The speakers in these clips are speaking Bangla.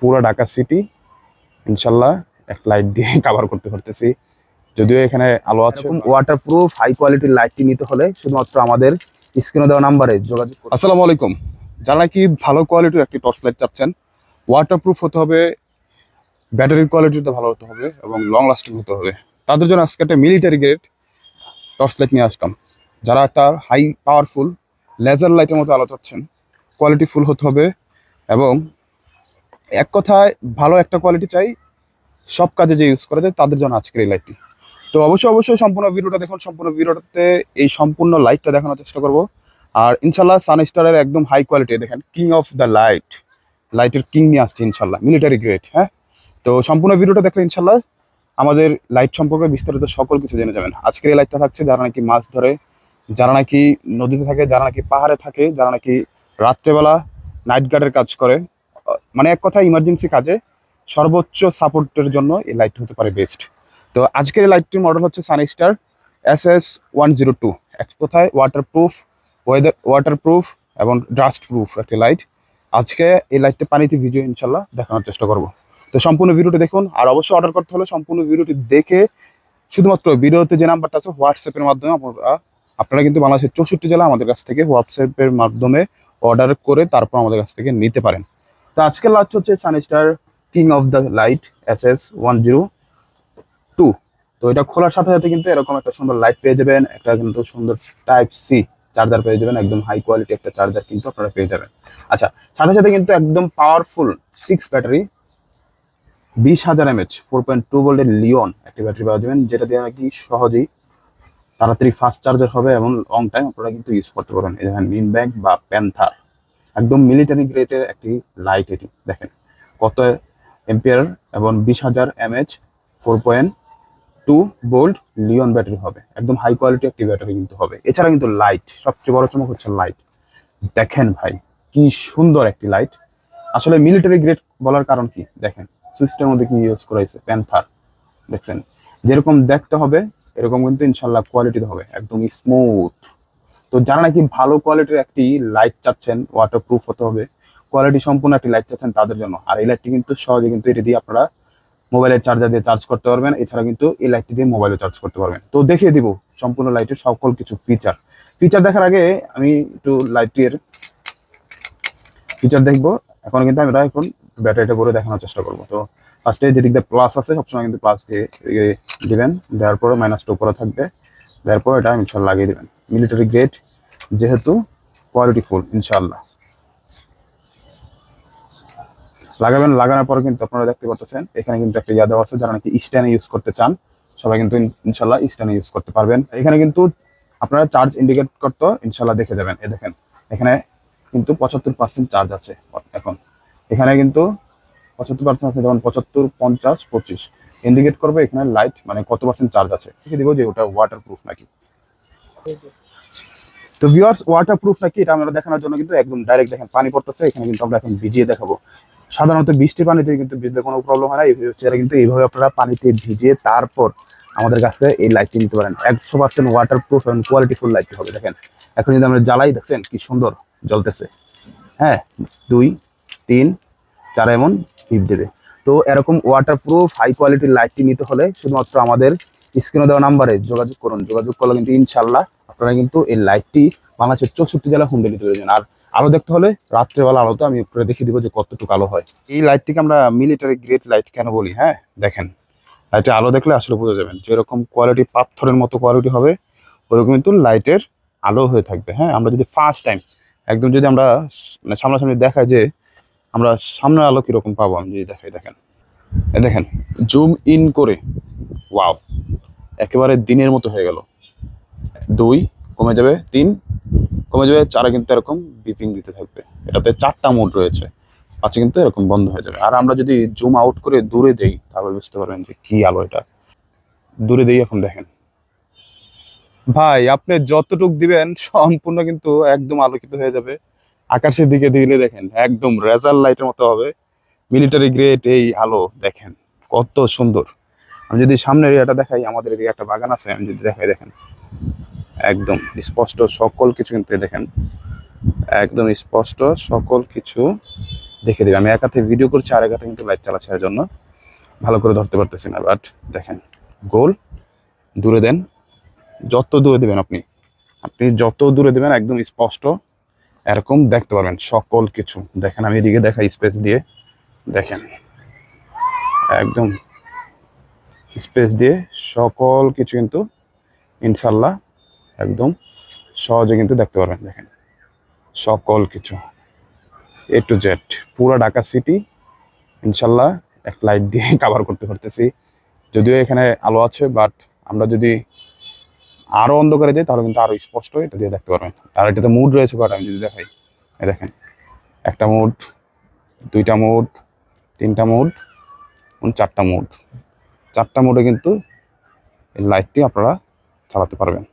পুরো ঢাকা সিটি ইনশাল্লাহ এক লাইট দিয়ে কাভার করতে পারতেছি। যদিও এখানে আলো আছে। ওয়াটার প্রুফ হাই কোয়ালিটির লাইটটি নিতে হলে শুধুমাত্র আমাদের স্ক্রিনে দেওয়া নাম্বারে যোগাযোগ করুন। আসসালামু আলাইকুম। যারা নাকি ভালো কোয়ালিটির একটি টর্চ লাইট চাচ্ছেন ওয়াটারপ্রুফ হতে হবে ব্যাটারির কোয়ালিটিটা ভালো হতে হবে এবং লং লাস্টিং হতে হবে। তাদের জন্য আজকে একটা মিলিটারি গ্রেড টর্চ লাইট নিয়ে আসলাম। যারা একটা হাই পাওয়ারফুল লেজার লাইটের মতো আলো চাচ্ছেন কোয়ালিটি ফুল হতে হবে এবং এক কথায় ভালো একটা কোয়ালিটি চাই, সব কাজে যে ইউজ করা যায় তাদের জন্য আজকের এই লাইটটি তো অবশ্যই অবশ্যই সম্পূর্ণ ভিডিওটা দেখুন, সম্পূর্ণ ভিডিওটাতে এই সম্পূর্ণ লাইটটা দেখানোর চেষ্টা করব। আর ইনশাল্লাহ সানস্টারের একদম হাই কোয়ালিটি দেখেন কিং অফ দ্য লাইট লাইটের কিং নিয়ে আসছে ইনশাল্লাহ মিলিটারি গ্রেড হ্যাঁ? তো সম্পূর্ণ ভিডিওটা দেখলে ইনশাল্লাহ আমাদের লাইট সম্পর্কে বিস্তারিত সকল কিছু জেনে যাবেন। আজকের এই লাইটটা থাকছে যারা নাকি মাছ ধরে, যারা নাকি নদীতে থাকে, যারা নাকি পাহাড়ে থাকে, যারা নাকি রাত্রেবেলা নাইট গার্ডের কাজ করে মানে এক কথা ইমার্জেন্সি কাজে সর্বোচ্চ সাপোর্টের জন্য এই লাইট হতে পারে বেস্ট তো আজকের এই লাইটটির মডেল হচ্ছে Sunstar S S one zero two এক কথায় ওয়াটারপ্রুফ ওয়েদার ওয়াটারপ্রুফ এবং ডাস্ট প্রুফ একটি লাইট আজকে এই লাইটটা পানিতে ভিডিও ইনশাল্লাহ দেখানোর চেষ্টা করব। তো সম্পূর্ণ ভিডিওটি দেখুন, আর অবশ্যই অর্ডার করতে হলে সম্পূর্ণ ভিডিওটি দেখে শুধুমাত্র ভিডিওতে যে নাম্বারটা আছে, হোয়াটসঅ্যাপের মাধ্যমে আপনারা আপনারা কিন্তু বাংলাদেশের চৌষট্টি জেলা আমাদের কাছ থেকে হোয়াটসঅ্যাপের মাধ্যমে অর্ডার করে তারপর আমাদের কাছ থেকে নিতে পারেন। তো আজকের লাইট হচ্ছে Sunstar king of the light S S one zero two তো এটা খোলার সাথে সাথে কিন্তু এরকম একটা সুন্দর লাইট পেয়ে যাবেন, একটা কিন্তু সুন্দর টাইপ সি চার্জার পেয়ে যাবেন, একদম হাই কোয়ালিটি একটা চার্জার কিন্তু আপনারা পেয়ে যাবেন। আচ্ছা সাথে সাথে কিন্তু একদম পাওয়ারফুল সিক্স ব্যাটারি বিশ হাজার এমএচ ফোর পয়েন্ট টু ভোল্টের লিওন একটি ব্যাটারি পাওয়া যাবেন, যেটা দিয়ে নাকি সহজেই তাড়াতাড়ি ফাস্ট চার্জার হবে এবং লং টাইম আপনারা কিন্তু ইউজ করতে পারবেন। এই দেখেন মিন ব্যাগ বা প্যান্থার একদম মিলিটারি গ্রেডের একটি লাইট এটি, দেখেন। কত এম্পিয়ার এবং বিশ হাজার mAh four point two volt Li-ion battery হবে। একদম হাই কোয়ালিটি একটি ব্যাটারি কিন্তু হবে। এছাড়া কিন্তু লাইট সবচেয়ে বড় চমক হচ্ছে লাইট দেখেন ভাই, কি সুন্দর একটি লাইট আসলে মিলিটারি গ্রেড বলার কারণ কি? দেখেন সুইচটার মধ্যে কি ইউজ করা হয়েছে প্যান্থার দেখছেন? যেরকম দেখতে হবে, এরকম কিন্তু ইনশাল্লাহ কোয়ালিটিতে হবে। একদম স্মুথ তো যারা নাকি ভালো কোয়ালিটির একটি লাইট চাচ্ছেন ওয়াটার প্রুফ হতে হবে কোয়ালিটি সম্পূর্ণ একটি লাইট চাচ্ছেন তাদের জন্য। আর এই লাইটটি কিন্তু সহজে কিন্তু এটা দিয়ে আপনারা মোবাইলের চার্জার দিয়ে চার্জ করতে পারবেন। এছাড়া কিন্তু এই লাইটটি দিয়ে মোবাইলে চার্জ করতে পারবেন। তো দেখিয়ে দিব সম্পূর্ণ লাইটের সকল কিছু ফিচার ফিচার দেখার আগে আমি একটু লাইটটির ফিচার দেখব। এখন কিন্তু আমরা এখন ব্যাটারিটা করে দেখানোর চেষ্টা করব। তো ফার্স্টে যেদিক দিয়ে প্লাস আছে, সবসময় কিন্তু প্লাস দিয়ে দিবেন। দেওয়ার পরে মাইনাসটা উপরে থাকবে। দেওয়ার পর এটা ইনশাল্লাহ লাগিয়ে দিবেন। মিলিটারি গ্রেড যেহেতু কোয়ালিটি ফুল ইনশাল্লাহ। লাগাবেন, লাগানোর পর কিন্তু আপনারা দেখতে পাচ্ছেন এখানে কিন্তু একটা ইয়া দেওয়া আছে, যারা নাকি স্ট্যান্ডে ইউজ করতে চান, সবাই কিন্তু ইনশাল্লাহ স্ট্যান্ডে ইউজ করতে পারবেন। এখানে কিন্তু আপনারা চার্জ ইন্ডিকেট করতে, ইনশাল্লাহ দেখে যাবেন। এ দেখেন, এখানে কিন্তু পঁচাত্তর পার্সেন্ট চার্জ আছে এখন। এখানে কিন্তু পঁচাত্তর পার্সেন্ট আছে, যেমন পঁচাত্তর, পঞ্চাশ, পঁচিশ। ইন্ডিকেট করবে এখানে লাইট মানে কত পার্সেন্ট চার্জ আছে? দেখে দিব যে ওটা ওয়াটার প্রুফ নাকি? তো ভিউয়ার্স ওয়াটার প্রুফ নাকি? এটা আমরা দেখানোর জন্য কিন্তু একদম ডাইরেক্ট দেখেন, পানি পড়তেছে, এখানে কিন্তু আমরা এখন ভিজিয়ে দেখাবো। সাধারণত বৃষ্টির পানিতে কিন্তু ভিজতে কোনো প্রবলেম হয় না হচ্ছে কিন্তু এইভাবে আপনারা পানিতে ভিজিয়ে তারপর আমাদের কাছে এই লাইটটি নিতে পারেন। একশো পার্সেন্ট ওয়াটার প্রুফ এবং কোয়ালিটিফুল লাইট হবে, দেখেন। এখন যদি আমরা জ্বালাই, দেখছেন কি সুন্দর জ্বলতেছে। হ্যাঁ দুই, তিন চার এমন হিপ দেবে। তো এরকম ওয়াটার প্রুফ হাই কোয়ালিটির লাইটটি নিতে হলে শুধুমাত্র আমাদের স্ক্রিনে দেওয়া নাম্বারে যোগাযোগ করুন। যোগাযোগ করলে কিন্তু ইনশাল্লাহ আপনারা কিন্তু এই লাইটটি বাংলাদেশের চৌষট্টি জেলা হোম ডেলিভারি যাবেন আর আলো দেখতে হলে রাত্রেবেলা আলোতে আমি উপরে দেখিয়ে দিব যে কতটুকু আলো হয়। এই লাইটটিকে আমরা মিলিটারি গ্রেট লাইট কেন বলি হ্যাঁ? দেখেন লাইটে আলো দেখলে আসলে বোঝা যাবেন যেরকম কোয়ালিটি পাথরের মতো কোয়ালিটি হবে, ওরকম কিন্তু লাইটের আলো হয়ে থাকবে হ্যাঁ? আমরা যদি ফার্স্ট টাইম একদম যদি আমরা মানে সামনাসামনি দেখাই যে আমরা সামনের আলো কীরকম পাবো আমি যদি দেখাই, দেখেন। দেখেন, জুম ইন করে, ওয়াও, একেবারে দিনের মতো হয়ে গেল। দুই, কমে যাবে। তিন, কমে যাবে। চারে কিন্তু এরকম বিপিং দিতে থাকবে। এটাতে চারটা মোড রয়েছে। পাঁচে কিন্তু এরকম বন্ধ হয়ে যাবে। আর আমরা যদি জুম আউট করে দূরে দেই, তাহলে বুঝতে পারবেন যে কি আলো এটা। দূরে দেই এখন, দেখেন। ভাই, আপনি যতটুক দিবেন, সম্পূর্ণ কিন্তু একদম আলোকিত হয়ে যাবে। আকাশের দিকে দিলে দেখেন, একদম রেজাল্ট লাইটের মতো হবে। মিলিটারি গ্রেড এই আলো দেখেন, কত সুন্দর। আমি যদি সামনের এরিয়াটা দেখাই, আমাদের এদিকে একটা বাগান আছে, আমি যদি দেখাই দেখেন। একদম স্পষ্ট সকল কিছু কিন্তু দেখেন। একদম স্পষ্ট সকল কিছু দেখে দিবে। আমি একাতে ভিডিও করছি, আর একাতে কিন্তু লাইট চালাচ্ছি এর জন্য। ভালো করে ধরতে পারতেছি না বাট দেখেন গোল দূরে দেন। যত দূরে দেবেন আপনি আপনি যত দূরে দেবেন, একদম স্পষ্ট এরকম দেখতে পারবেন, সকল কিছু। দেখেন, আমি এদিকে দেখা স্পেস দিয়ে। দেখেন, একদম স্পেস দিয়ে সকল কিছু কিন্তু ইনশাল্লাহ একদম সহজে কিন্তু দেখতে পারবেন। দেখেন, সকল কিছু এ টু জেড পুরো ঢাকা সিটি ইনশাল্লাহ এক লাইট দিয়ে কাভার করতে পারতেছি। যদিও এখানে আলো আছে বাট আমরা যদি আরও অন্ধকারে যাই তাহলে কিন্তু আরও স্পষ্ট এটা দিয়ে দেখতে পারবেন। আর এটাতে মুড রয়েছে কটা আমি যদি দেখাই। দেখেন, একটা মুড দুইটা মুড তিনটা মুড চারটা মুড চারটা মোডে কিন্তু এই লাইটটি আপনারা চালাতে পারবেন।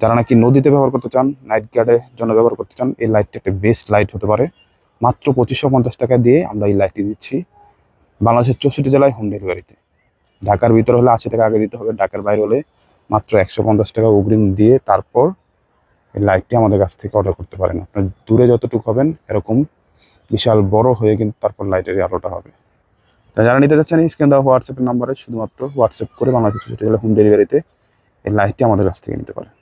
যারা নাকি নদীতে ব্যবহার করতে চান নাইট গার্ডের জন্য ব্যবহার করতে চান, এই লাইটটি একটা বেস্ট লাইট হতে পারে। মাত্র পঁচিশশো পঞ্চাশ টাকা দিয়ে আমরা এই লাইটটি দিচ্ছি বাংলাদেশের চৌষট্টি জেলায় হোম ডেলিভারিতে ঢাকার ভিতরে হলে আশি টাকা আগে দিতে হবে, ঢাকার বাইরে হলে মাত্র একশো পঞ্চাশ টাকা অগ্রিম দিয়ে তারপর এই লাইটটি আমাদের কাছ থেকে অর্ডার করতে পারেন। আপনার দূরে যতটুকু হবেন, এরকম বিশাল বড় হয়ে কিন্তু তারপর লাইটের আলোটা হবে। তা যারা নিতে চাচ্ছেন, স্ক্রিন দেওয়া হোয়াটসঅ্যাপের নাম্বারে শুধুমাত্র হোয়াটসঅ্যাপ করে বাংলাদেশ হোম ডেলিভারিতে এই লাইটটি আমাদের কাছ থেকে নিতে পারেন।